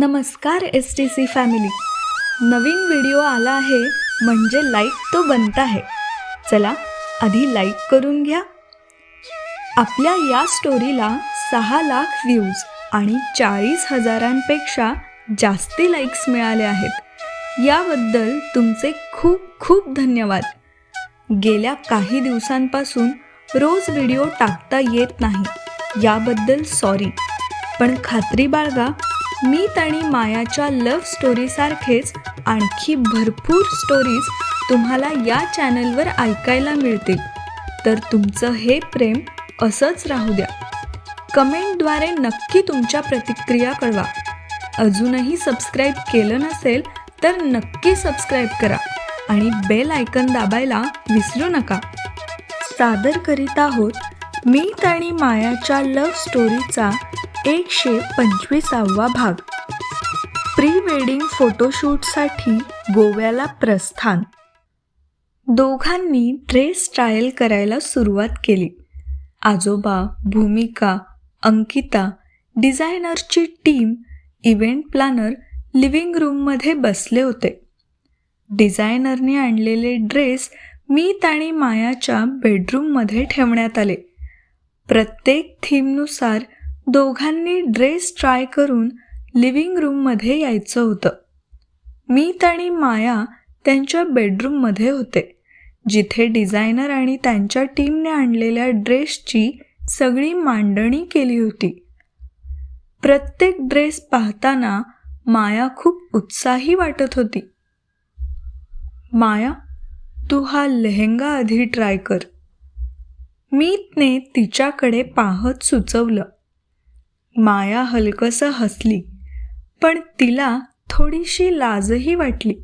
नमस्कार S T C family नवीन video आला आहे म्हणजे लाईक तो बनता है. चला आधी लाईक करून घ्या. आपल्या या स्टोरीला सहा लाख व्ह्यूज आणि चाळीस हजारांपेक्षा जास्ती लाईक्स मिळाले आहेत. याबद्दल तुमचे खूप खूप धन्यवाद. गेल्या काही दिवसांपासून रोज व्हिडिओ टाकता येत नाही. याबद्दल सॉरी पण खात्री बाळगा मीत आणि मायाच्या लव्ह स्टोरीसारखेच आणखी भरपूर स्टोरीज तुम्हाला या चॅनलवर ऐकायला मिळतील. तर तुमचं हे प्रेम असंच राहू द्या. कमेंटद्वारे नक्की तुमच्या प्रतिक्रिया कळवा. अजूनही सबस्क्राईब केलं नसेल तर नक्की सबस्क्राईब करा आणि बेल आयकन दाबायला विसरू नका. सादर करीत आहोत मीत आणि मायाच्या लव्ह स्टोरीचा एकशे पंचवीसावा भाग. प्री वेडिंग फोटोशूटसाठी गोव्याला प्रस्थान. दोघांनी ड्रेस ट्रायल करायला सुरुवात केली. आजोबा भूमिका अंकिता डिझायनरची टीम इव्हेंट प्लॅनर लिव्हिंग रूममध्ये बसले होते. डिझायनरने आणलेले ड्रेस मीत आणि मायाच्या बेडरूममध्ये ठेवण्यात आले. प्रत्येक थीमनुसार दोघांनी ड्रेस ट्राय करून लिव्हिंग रूममध्ये यायचं होतं. मीत आणि माया त्यांच्या बेडरूममध्ये होते जिथे डिझायनर आणि त्यांच्या टीमने आणलेल्या ड्रेसची सगळी मांडणी केली होती. प्रत्येक ड्रेस पाहताना माया खूप उत्साही वाटत होती. माया तू हा लेहंगा आधी ट्राय कर. मीतने तिच्याकडे पाहत सुचवलं. माया हलकसं हसली. पण तिला थोडीशी लाजही वाटली.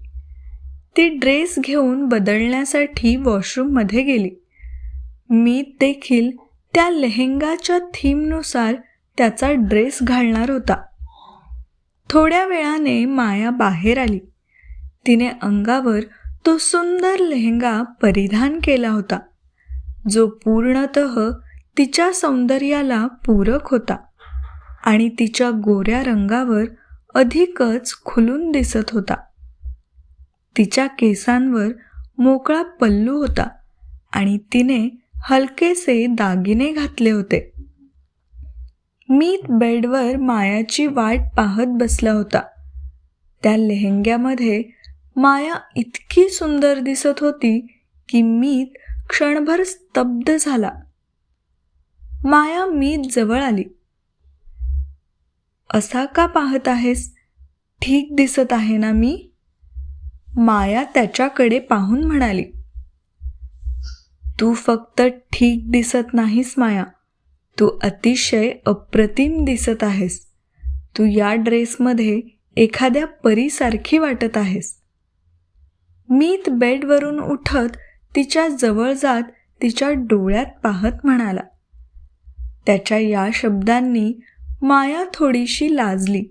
ती ड्रेस घेऊन बदलण्यासाठी वॉशरूममध्ये गेली. मी देखील त्या लेहंगाच्या थीमनुसार त्याचा ड्रेस घालणार होता. थोड्या वेळाने माया बाहेर आली. तिने अंगावर तो सुंदर लेहंगा परिधान केला होता जो पूर्णत तिच्या सौंदर्याला पूरक होता. आणि तिच्या गोऱ्या रंगावर अधिकच खुलून दिसत होता. तिच्या केसांवर मोकळा पल्लू होता आणि तिने हलकेसे दागिने घातले होते. मीत बेडवर मायाची वाट पाहत बसला होता. त्या लेहंग्यामध्ये माया इतकी सुंदर दिसत होती की मीत क्षणभर स्तब्ध झाला. माया मीत जवळ आली. असा का पाहत आहेस? ठीक दिसत आहे ना मी? माया त्याच्याकडे पाहून म्हणाली. तू फक्त ठीक दिसत नाहीस माया. तू अतिशय अप्रतिम दिसत आहेस. तू या ड्रेसमध्ये एखाद्या परीसारखी वाटत आहेस. मीत बेडवरून उठत तिच्या जवळ जात तिच्या डोळ्यात पाहत म्हणाला. त्याच्या या शब्दांनी माया थोडीशी लाजली.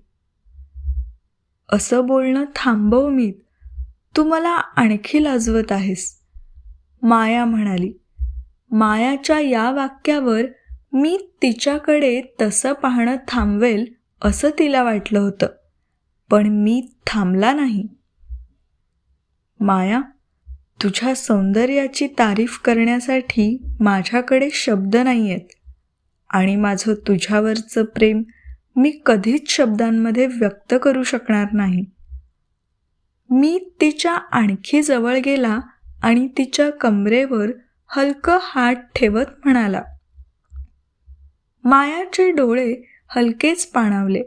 असं बोलणं थांबव मी तू मला आणखी लाजवत आहेस. माया म्हणाली मायाच्या या वाक्यावर मी तिच्याकडे तसं पाहणं थांबवेल असं तिला वाटलं होतं पण मी थांबला नाही. माया तुझ्या सौंदर्याची तारीफ करण्यासाठी माझ्याकडे शब्द नाही आहेत आणि माझं तुझ्यावरचं प्रेम मी कधीच शब्दांमध्ये व्यक्त करू शकणार नाही. मी तिच्या आणखी जवळ गेला आणि तिच्या कमरेवर हलकं हात ठेवत म्हणाला. मायाचे डोळे हलकेच पाणावले.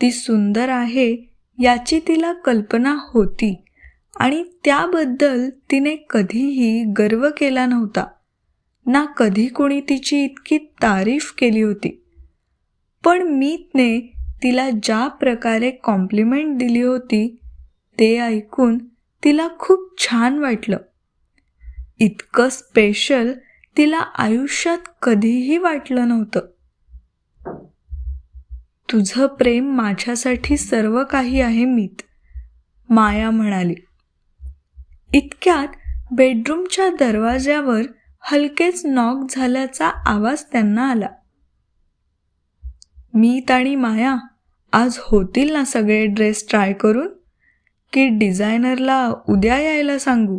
ती सुंदर आहे याची तिला कल्पना होती आणि त्याबद्दल तिने कधीही गर्व केला नव्हता. ना कधी कोणी तिची इतकी तारीफ केली होती. पण मीतने तिला ज्या प्रकारे कॉम्प्लिमेंट दिली होती ते ऐकून तिला खूप छान वाटलं. इतकं स्पेशल तिला आयुष्यात कधीही वाटलं नव्हतं. तुझं प्रेम माझ्यासाठी सर्व काही आहे मीत माया म्हणाली. इतक्यात बेडरूमच्या दरवाज्यावर हलकेच नॉक झाल्याचा आवाज त्यांना आला. मीत आणि माया आज होतील ना सगळे ड्रेस ट्राय करून? की डिझायनरला उद्या यायला सांगू.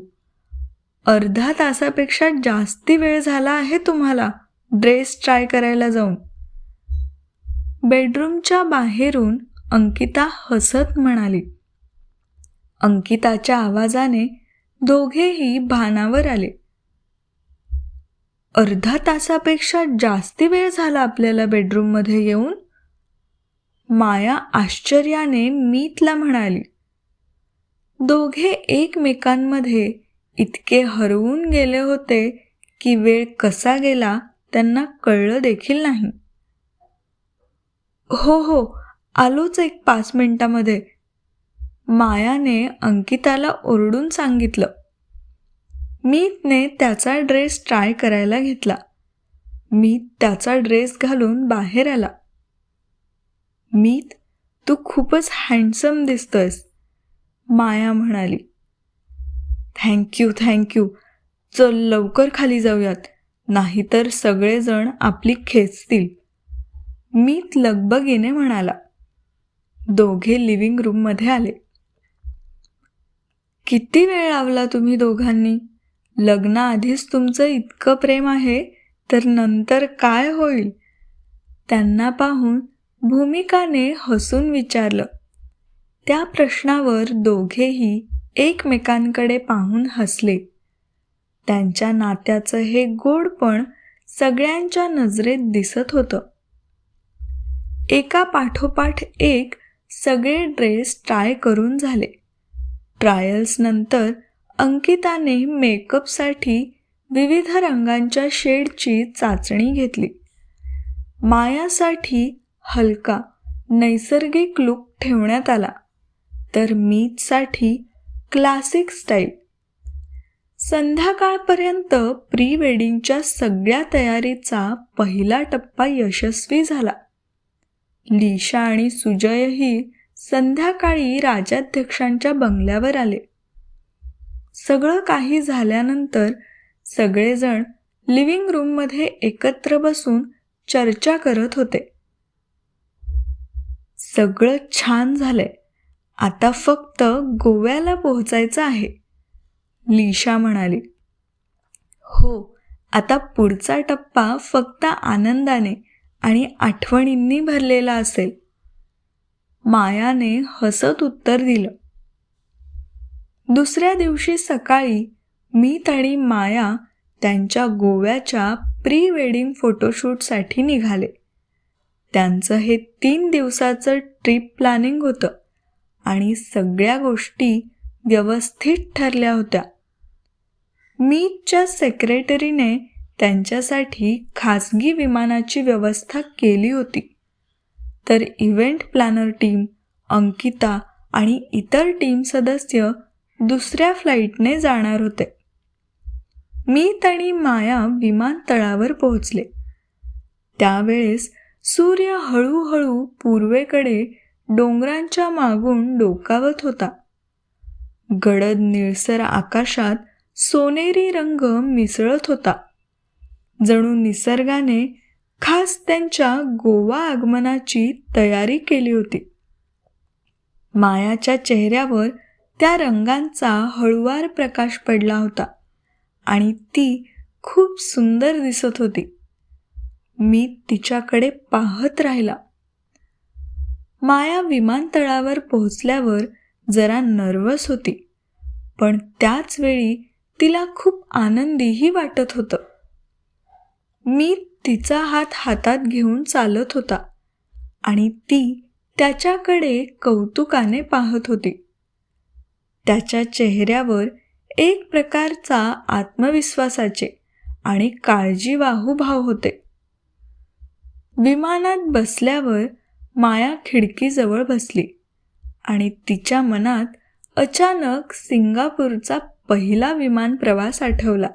अर्धा तासापेक्षा जास्ती वेळ झाला आहे तुम्हाला ड्रेस ट्राय करायला जाऊन. बेडरूमच्या बाहेरून अंकिता हसत म्हणाली. अंकिताच्या आवाजाने दोघेही भानावर आले. अर्धा तासापेक्षा जास्ती वेळ झाला आपल्याला बेडरूममध्ये येऊन? माया आश्चर्याने मीतला म्हणाली दोघे एकमेकांमध्ये इतके हरवून गेले होते की वेळ कसा गेला त्यांना कळलं देखील नाही. हो हो आलोच एक पाच मिनिटामध्ये मायाने अंकिताला ओरडून सांगितलं. मीतने त्याचा ड्रेस ट्राय करायला घेतला. मीत त्याचा ड्रेस घालून बाहेर आला. मीत तू खूपच हँडसम दिसतोयस माया म्हणाली. थँक्यू थँक्यू चल लवकर खाली जाऊयात नाहीतर सगळेजण आपली खेचतील. मीत लगबगीने म्हणाला. दोघे लिव्हिंग रूममध्ये आले. किती वेळ लावला तुम्ही दोघांनी? लग्नाआधीच तुमचं इतकं प्रेम आहे तर नंतर काय होईल? त्यांना पाहून भूमिकाने हसून विचारलं. त्या प्रश्नावर दोघेही एकमेकांकडे पाहून हसले. त्यांच्या नात्याचं हे गोडपण सगळ्यांच्या नजरेत दिसत होतं. एका पाठोपाठ एक सगळे ड्रेस ट्राय करून झाले. ट्रायल्स नंतर अंकिताने मेकअपसाठी विविध रंगांच्या शेडची चाचणी घेतली. मायासाठी हलका नैसर्गिक लुक ठेवण्यात आला. तर मीतसाठी क्लासिक स्टाईल. संध्याकाळपर्यंत प्री वेडिंगच्या सगळ्या तयारीचा पहिला टप्पा यशस्वी झाला. लिशा आणि सुजयही संध्याकाळी राजाध्यक्षांच्या बंगल्यावर आले. सगळं काही झाल्यानंतर सगळेजण लिव्हिंग रूममध्ये एकत्र बसून चर्चा करत होते. सगळं छान झालंय. आता फक्त गोव्याला पोहोचायचं आहे. लीशा म्हणाली. हो आता पुढचा टप्पा फक्त आनंदाने आणि आठवणींनी भरलेला असेल. मायाने हसत उत्तर दिलं. दुसऱ्या दिवशी सकाळी मी आणि माया त्यांच्या गोव्याच्या प्री वेडिंग फोटोशूटसाठी निघाले. त्यांचं हे तीन दिवसाचं ट्रिप प्लॅनिंग होतं आणि सगळ्या गोष्टी व्यवस्थित ठरल्या होत्या. मीतच्या सेक्रेटरीने त्यांच्यासाठी खासगी विमानाची व्यवस्था केली होती. तर इव्हेंट प्लॅनर टीम अंकिता आणि इतर टीम सदस्य दुसऱ्या फ्लाईटने जाणार होते. मीत आणि माया विमानतळावर पोहोचले. त्यावेळेस सूर्य हळूहळू पूर्वेकडे डोंगरांच्या मागून डोकावत होता. गडद निळसर आकाशात सोनेरी रंग मिसळत होता. जणू निसर्गाने खास त्यांच्या गोवा आगमनाची तयारी केली होती. मायाच्या चेहऱ्यावर त्या रंगांचा हळुवार प्रकाश पडला होता आणि ती खूप सुंदर दिसत होती. मी तिच्याकडे पाहत राहिला. माया विमानतळावर पोहोचल्यावर जरा नर्वस होती पण त्याच वेळी तिला खूप आनंदीही वाटत होतं. मी तिचा हात हातात घेऊन चालत होता आणि ती त्याच्याकडे कौतुकाने पाहत होती. त्याच्या चेहऱ्यावर एक प्रकारचा आत्मविश्वासाचे आणि काळजीवाहू भाव होते. विमानात बसल्यावर माया खिडकीजवळ बसली आणि तिच्या मनात अचानक सिंगापूरचा पहिला विमान प्रवास आठवला.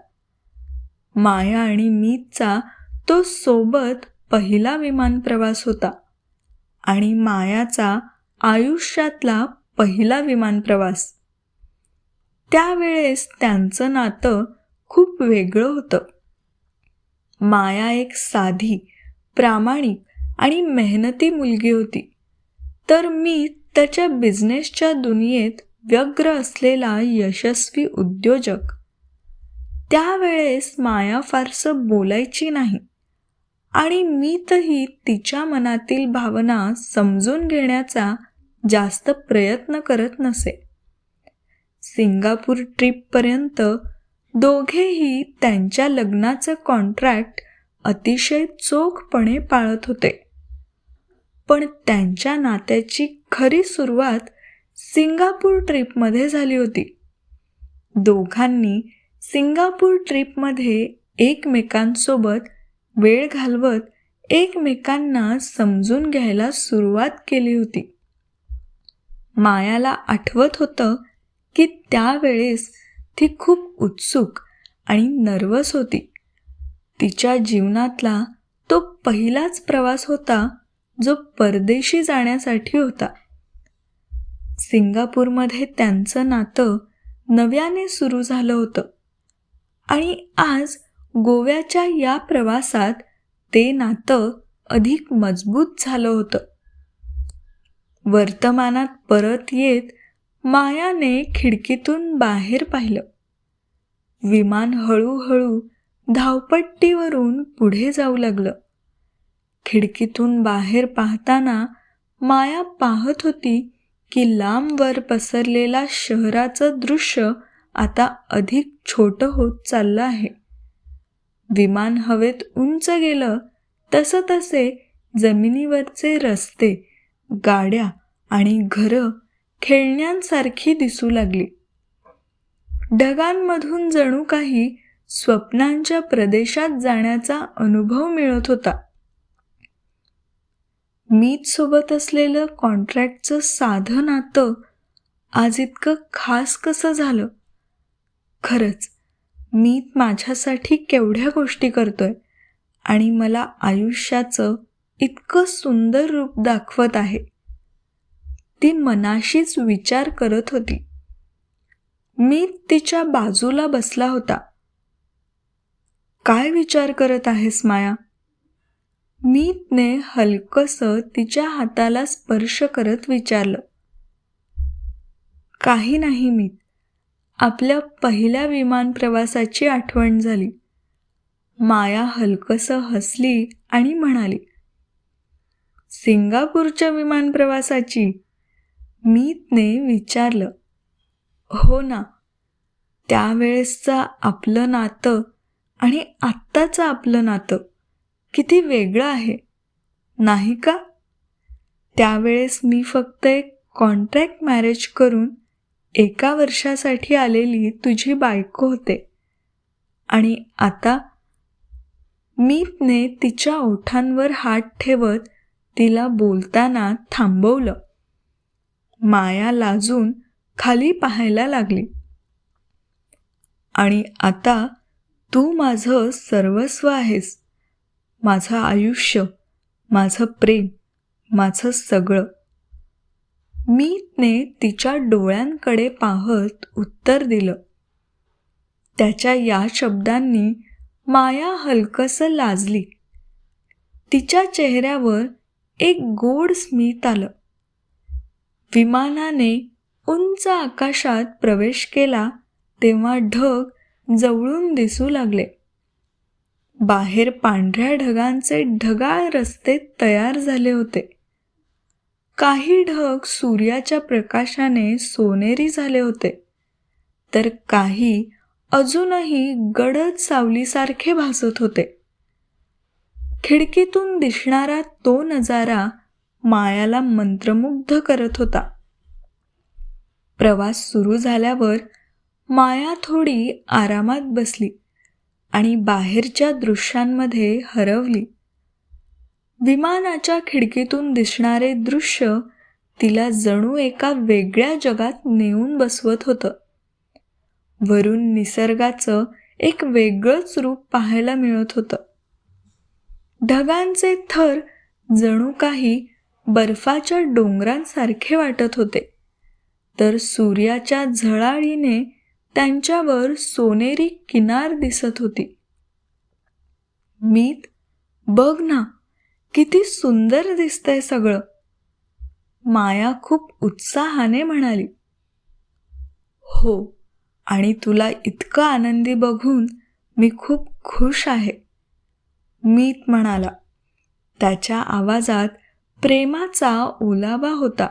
माया आणि मीतचा तो सोबत पहिला विमान प्रवास होता आणि मायाचा आयुष्यातला पहिला विमान प्रवास. त्यावेळेस त्यांचं नातं खूप वेगळं होतं. माया एक साधी प्रामाणिक आणि मेहनती मुलगी होती. तर मी त्याच्या बिझनेसच्या दुनियेत व्यग्र असलेला यशस्वी उद्योजक. त्यावेळेस माया फारसं बोलायची नाही आणि मी तही तिच्या मनातील भावना समजून घेण्याचा जास्त प्रयत्न करत नसे. सिंगापूर ट्रिपपर्यंत दोघेही त्यांच्या लग्नाचं कॉन्ट्रॅक्ट अतिशय चोखपणे पाळत होते. पण त्यांच्या नात्याची खरी सुरुवात सिंगापूर ट्रिपमध्ये झाली होती. दोघांनी सिंगापूर ट्रिपमध्ये एकमेकांसोबत वेळ घालवत एकमेकांना समजून घ्यायला सुरुवात केली होती. मायाला आठवत होतं की त्यावेळेस ती खूप उत्सुक आणि नर्वस होती. तिच्या जीवनातला तो पहिलाच प्रवास होता जो परदेशी जाण्यासाठी होता. सिंगापूरमध्ये त्यांचं नातं नव्याने सुरू झालं होतं. आणि आज गोव्याच्या या प्रवासात ते नातं अधिक मजबूत झालं होतं. वर्तमानात परत येत मायाने खिडकीतून बाहेर पाहिलं. विमान हळूहळू धावपट्टीवरून पुढे जाऊ लागलं. खिडकीतून बाहेर पाहताना माया पाहत होती की लांबवर पसरलेला शहराचं दृश्य आता अधिक छोटं होत चाललं आहे. विमान हवेत उंच गेलं तसं तसे जमिनीवरचे रस्ते गाड्या आणि घरं खेळण्यांसारखी दिसू लागली. ढगांमधून जणू काही स्वप्नांच्या प्रदेशात जाण्याचा अनुभव मिळत होता. मीच सोबत असलेलं कॉन्ट्रॅक्टचं साधं नातं आज इतकं खास कसं झालं? खरंच मी माझ्यासाठी केवढ्या गोष्टी करतोय आणि मला आयुष्याचं इतकं सुंदर रूप दाखवत आहे. ती मनाशीच विचार करत होती. मी तिच्या बाजूला बसला होता. काय विचार करत आहेस माया? मीतने हलकस तिच्या हाताला स्पर्श करत विचारलं. काही नाही मीत. आपल्या पहिल्या विमान प्रवासाची आठवण झाली. माया हलकस हसली आणि म्हणाली सिंगापूरच्या विमान प्रवासाची मीतने विचारलं हो ना त्यावेळेसचं आपलं नातं आणि आत्ताचं आपलं नातं किती वेगळं आहे नाही का? त्यावेळेस मी फक्त एक कॉन्ट्रॅक्ट मॅरेज करून एका वर्षासाठी आलेली तुझी बायको होते. आणि आता मीतने तिच्या ओठांवर हात ठेवत तिला बोलताना थांबवलं. माया लाजून खाली पाहायला लागली. आणि आता तू माझं सर्वस्व आहेस. माझं आयुष्य माझं प्रेम माझं सगळं. मीतने तिच्या डोळ्यांकडे पाहत उत्तर दिलं. त्याच्या या शब्दांनी माया हलकसं लाजली. तिच्या चेहऱ्यावर एक गोड स्मित आलं. विमानाने उंच आकाशात प्रवेश केला तेव्हा ढग जवळून दिसू लागले. बाहेर पांढऱ्या ढगांचे ढगाळ रस्ते तयार झाले होते. काही ढग सूर्याच्या प्रकाशाने सोनेरी झाले होते. तर काही अजूनही गडद सावलीसारखे भासत होते. खिडकीतून दिसणारा तो नजारा मायाला मंत्रमुग्ध करत होता. प्रवास सुरू झाल्यावर माया थोडी आरामात बसली आणि बाहेरच्या दृश्यांमध्ये हरवली. विमानाच्या खिडकीतून दिसणारे दृश्य तिला जणू एका वेगळ्या जगात नेऊन बसवत होतं. वरून निसर्गाचं एक वेगळंच रूप पाहायला मिळत होतं. ढगांचे थर जणू काही बर्फाच्या डोंगरांसारखे वाटत होते. तर सूर्याच्या झळाळीने त्यांच्यावर सोनेरी किनार दिसत होती. मीत बघ ना किती सुंदर दिसतंय सगळं. माया खूप उत्साहाने म्हणाली. हो आणि तुला इतकं आनंदी बघून मी खूप खुश आहे. मीत म्हणाला. त्याच्या आवाजात प्रेमाचा ओलावा होता.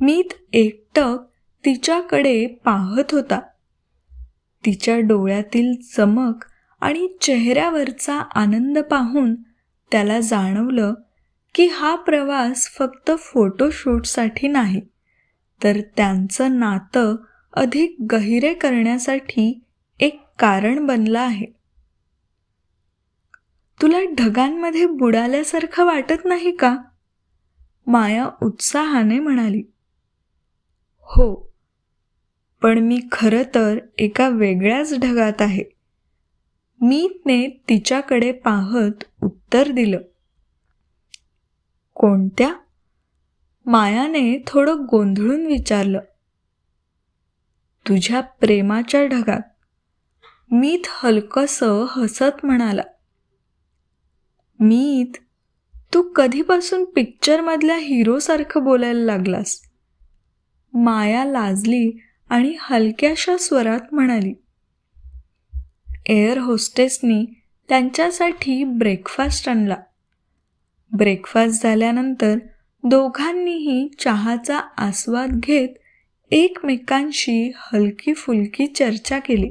मीत एकटक तिच्याकडे पाहत होता. तिच्या डोळ्यातील चमक आणि चेहऱ्यावरचा आनंद पाहून त्याला जाणवलं की हा प्रवास फक्त फोटोशूटसाठी नाही तर त्यांचं नातं अधिक गहिरे करण्यासाठी एक कारण बनलं आहे. तुला ढगांमध्ये बुडाल्यासारखं वाटत नाही का? माया उत्साहाने म्हणाली. हो पण मी खरं तर एका वेगळ्याच ढगात आहे. मीतने तिच्याकडे पाहत उत्तर दिलं. कोणत्या? मायाने थोडं गोंधळून विचारलं. तुझ्या प्रेमाच्या ढगात. मीत हलकस हसत म्हणाला. मीत तू कधीपासून पिक्चरमधल्या हिरोसारखं बोलायला लागलास? माया लाजली आणि हलक्याशा स्वरात म्हणाली एअर होस्टेसनी त्यांच्यासाठी ब्रेकफास्ट आणला. ब्रेकफास्ट झाल्यानंतर दोघांनीही चहाचा आस्वाद घेत एकमेकांशी हलकी फुलकी चर्चा केली.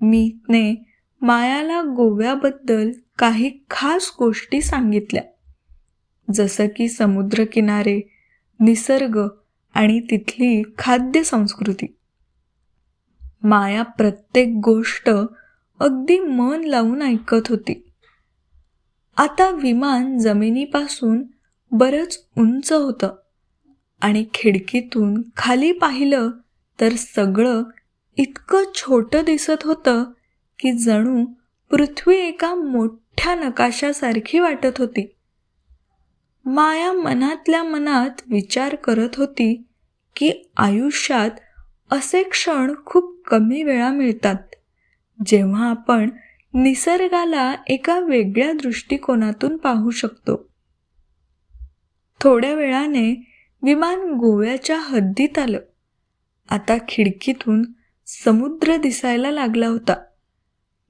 मीतने मायाला गोव्याबद्दल काही खास गोष्टी सांगितल्या. जसं की समुद्रकिनारे निसर्ग आणि तिथली खाद्य संस्कृती. माया प्रत्येक गोष्ट अगदी मन लावून ऐकत होती. आता विमान जमिनीपासून बरंच उंच होतं आणि खिडकीतून खाली पाहिलं तर सगळं इतकं छोटं दिसत होतं की जणू पृथ्वी एका मोठ्या नकाशासारखी वाटत होती. माया मनातल्या मनात विचार करत होती की आयुष्यात असे क्षण खूप कमी वेळा मिळतात. जेव्हा आपण निसर्गाला एका वेगळ्या दृष्टिकोनातून पाहू शकतो. थोड्या वेळाने विमान गोव्याच्या हद्दीत आलं. आता खिडकीतून समुद्र दिसायला लागला होता.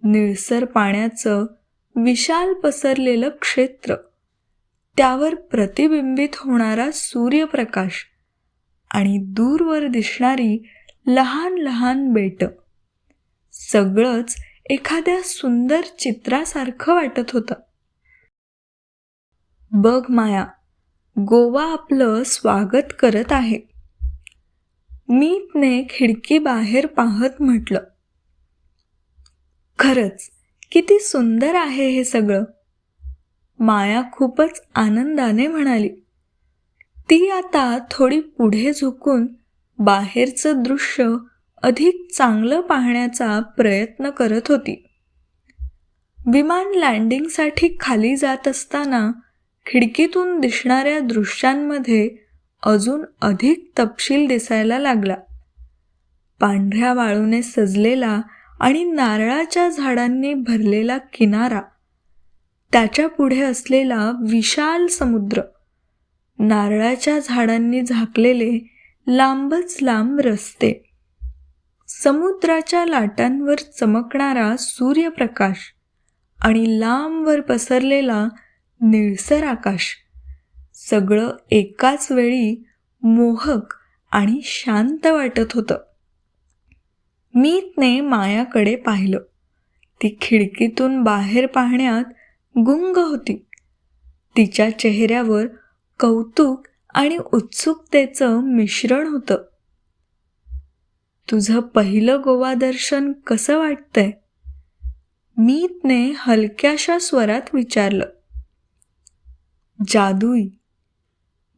निळसर पाण्याचं विशाल पसरलेलं क्षेत्र. त्यावर प्रतिबिंबित होणारा सूर्यप्रकाश आणि दूरवर दिसणारी लहान लहान बेट. सगळंच एखाद्या सुंदर चित्रासारखं वाटत होतं. बघ माया गोवा आपलं स्वागत करत आहे. मीतने खिडकी बाहेर पाहत म्हटलं. खरंच किती सुंदर आहे हे सगळं. माया खूपच आनंदाने म्हणाली. ती आता थोडी पुढे झुकून बाहेरचं दृश्य अधिक चांगलं पाहण्याचा प्रयत्न करत होती. विमान लँडिंगसाठी खाली जात असताना खिडकीतून दिसणाऱ्या दृश्यांमध्ये अजून अधिक तपशील दिसायला लागला. पांढऱ्या वाळूने सजलेला आणि नारळाच्या झाडांनी भरलेला किनारा त्याच्या पुढे असलेला विशाल समुद्र नारळाच्या झाडांनी झाकलेले लांबच लांब रस्ते समुद्राच्या लाटांवर चमकणारा सूर्यप्रकाश आणि लांबवर पसरलेला निळसर आकाश सगळं एकाच वेळी मोहक आणि शांत वाटत होतं. मीतने मायाकडे पाहिलं. ती खिडकीतून बाहेर पाहण्यात गुंग होती. तिच्या चेहऱ्यावर कौतुक आणि उत्सुकतेचं मिश्रण होतं. तुझं पहिलं गोवा दर्शन कसं वाटतंय? मीतने हलक्याशा स्वरात विचारलं. जादुई.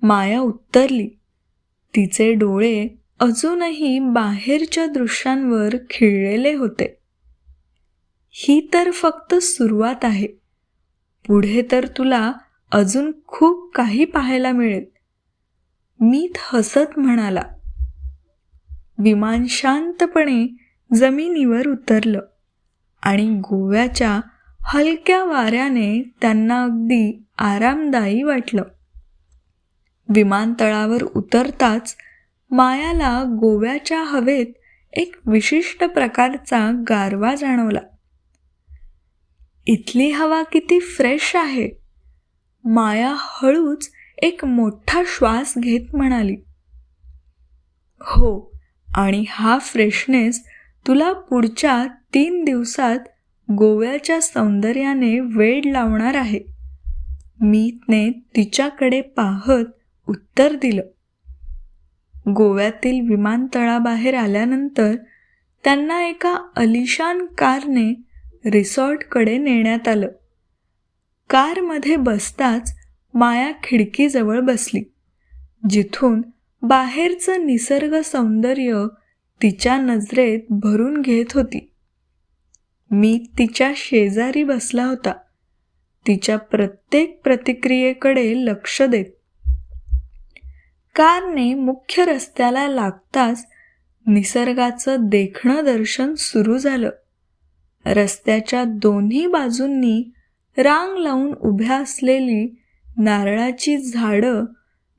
माया उत्तरली. तिचे डोळे अजूनही बाहेरच्या दृश्यांवर खिळलेले होते. ही तर फक्त सुरुवात आहे. पुढे तर तुला अजून खूप काही पाहायला मिळेल. मीत हसत म्हणाला. विमान शांतपणे जमिनीवर उतरलं आणि गोव्याच्या हलक्या वाऱ्याने त्यांना अगदी आरामदायी वाटलं. विमानतळावर उतरताच मायाला गोव्याच्या हवेत एक विशिष्ट प्रकारचा गारवा जाणवला. इथली हवा किती फ्रेश आहे. माया हळूच एक मोठा श्वास घेत म्हणाली. हो आणि हा फ्रेशनेस तुला पुढच्या तीन दिवसात गोव्याच्या सौंदर्याने वेड लावणार आहे. मीतने तिच्याकडे पाहत उत्तर दिलं. गोव्यातील विमानतळाबाहेर आल्यानंतर त्यांना एका अलिशान कारने रिसॉर्टकडे नेण्यात आलं. कारमध्ये बसताच माया खिडकीजवळ बसली. जिथून बाहेरचं निसर्ग सौंदर्य तिच्या नजरेत भरून घेत होती. मी तिच्या शेजारी बसला होता. तिच्या प्रत्येक प्रतिक्रियेकडे लक्ष देत. कारने मुख्य रस्त्याला लागताच निसर्गाचं देखणं दर्शन सुरू झालं. रस्त्याच्या दोन्ही बाजूंनी रांग लावून उभ्या असलेली नारळाची झाडं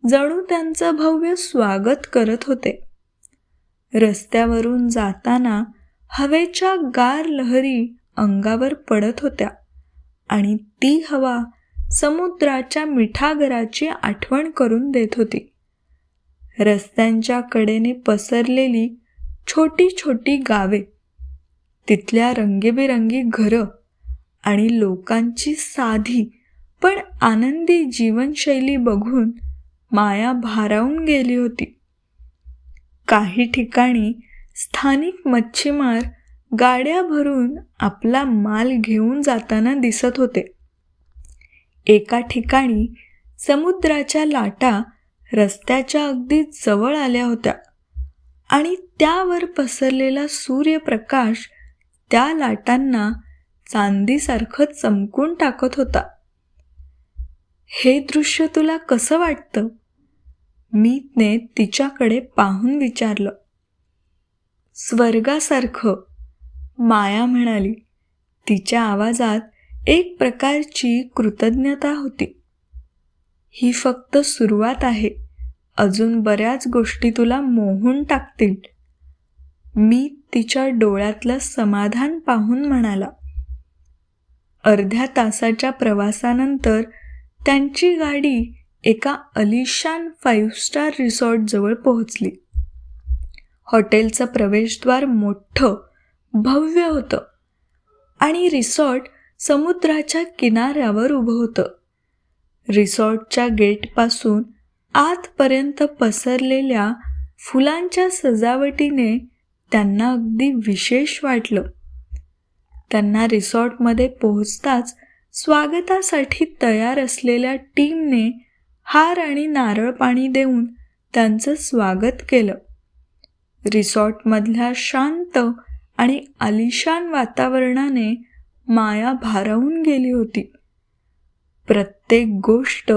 जणू त्यांचं भव्य स्वागत करत होते. रस्त्यावरून जाताना हवेच्या गार लहरी अंगावर पडत होत्या आणि ती हवा समुद्राच्या मिठागराची आठवण करून देत होती. रस्त्यांच्या कडेने पसरलेली छोटी छोटी गावे. तिथल्या रंगीबेरंगी घरं आणि लोकांची साधी पण आनंदी जीवनशैली बघून माया भारावून गेली होती. काही ठिकाणी स्थानिक मच्छीमार गाड्या भरून आपला माल घेऊन जाताना दिसत होते. एका ठिकाणी समुद्राच्या लाटा रस्त्याच्या अगदी जवळ आल्या होत्या. आणि त्यावर पसरलेला सूर्यप्रकाश त्या लाटांना चांदीसारखं चमकून टाकत होता. हे दृश्य तुला कसं वाटतं? मीतने तिच्याकडे पाहून विचारलं. स्वर्गासारखं माया म्हणाली. तिच्या आवाजात एक प्रकारची कृतज्ञता होती. ही फक्त सुरुवात आहे. अजून बऱ्याच गोष्टी तुला मोहून टाकतील. मी तिच्या डोळ्यातलं समाधान पाहून म्हणाला. अर्ध्या तासाच्या प्रवासानंतर त्यांची गाडी एका अलिशान फाईव्ह स्टार रिसॉर्टजवळ पोहोचली. हॉटेलचं प्रवेशद्वार मोठं भव्य होतं आणि रिसॉर्ट समुद्राच्या किनाऱ्यावर उभं होतं. रिसॉर्टच्या गेटपासून आतपर्यंत पसरलेल्या फुलांच्या सजावटीने त्यांना अगदी विशेष वाटलं. त्यांना रिसॉर्टमध्ये पोहोचताच स्वागतासाठी तयार असलेल्या टीमने हार आणि नारळ पाणी देऊन त्यांचं स्वागत केलं. रिसॉर्टमधल्या शांत आणि आलिशान वातावरणाने माया भारावून गेली होती. प्रत्येक गोष्ट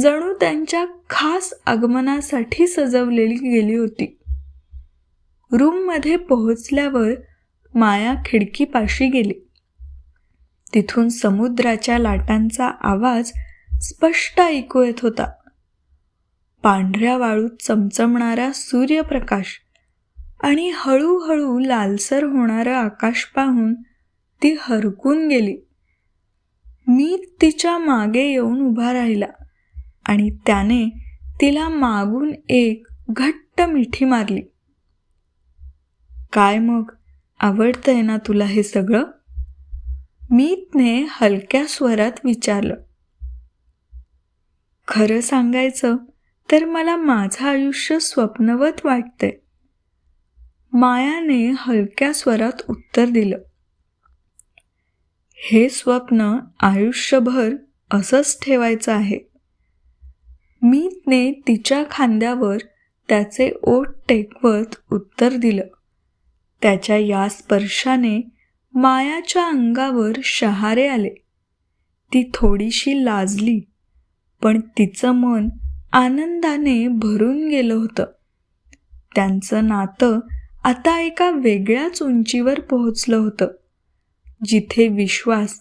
जणू त्यांच्या खास आगमनासाठी सजवलेली गेली होती. रूममध्ये पोहोचल्यावर माया खिडकीपाशी गेली. तिथून समुद्राच्या लाटांचा आवाज स्पष्ट ऐकू येत होता. पांढऱ्या वाळूत चमचमणारा सूर्यप्रकाश आणि हळूहळू लालसर होणारं आकाश पाहून ती हरकून गेली. मी तिच्यामागे येऊन उभा राहिला आणि त्याने तिला मागून एक घट्ट मिठी मारली. काय मग? आवडतंय ना तुला हे सगळं? मीतने हलक्या स्वरात विचारलं. खरं सांगायचं तर मला माझं आयुष्य स्वप्नवत वाटतंय. मायाने हलक्या स्वरात उत्तर दिलं. हे स्वप्न आयुष्यभर असंच ठेवायचं आहे. मीतने तिच्या खांद्यावर त्याचे ओठ टेकवत उत्तर दिलं. त्याच्या या स्पर्शाने मायाच्या अंगावर शहारे आले. ती थोडीशी लाजली पण तिचं मन आनंदाने भरून गेलं होतं. त्यांचं नातं आता एका वेगळ्याच उंचीवर पोहोचलं होतं. जिथे विश्वास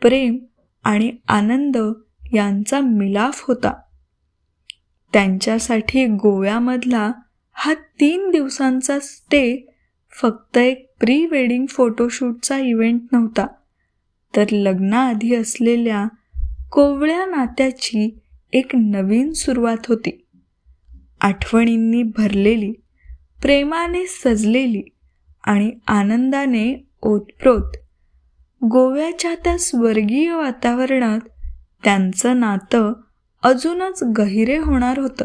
प्रेम आणि आनंद यांचा मिलाफ होता. त्यांच्यासाठी गोव्यामधला हा तीन दिवसांचा स्टे फक्त एक प्री वेडिंग फोटोशूटचा इव्हेंट नव्हता तर लग्नाआधी असलेल्या कोवळ्या नात्याची एक नवीन सुरुवात होती. आठवणींनी भरलेली प्रेमाने सजलेली आणि आनंदाने ओतप्रोत गोव्याच्या त्या स्वर्गीय वातावरणात त्यांचं नातं अजूनच गहिरे होणार होतं.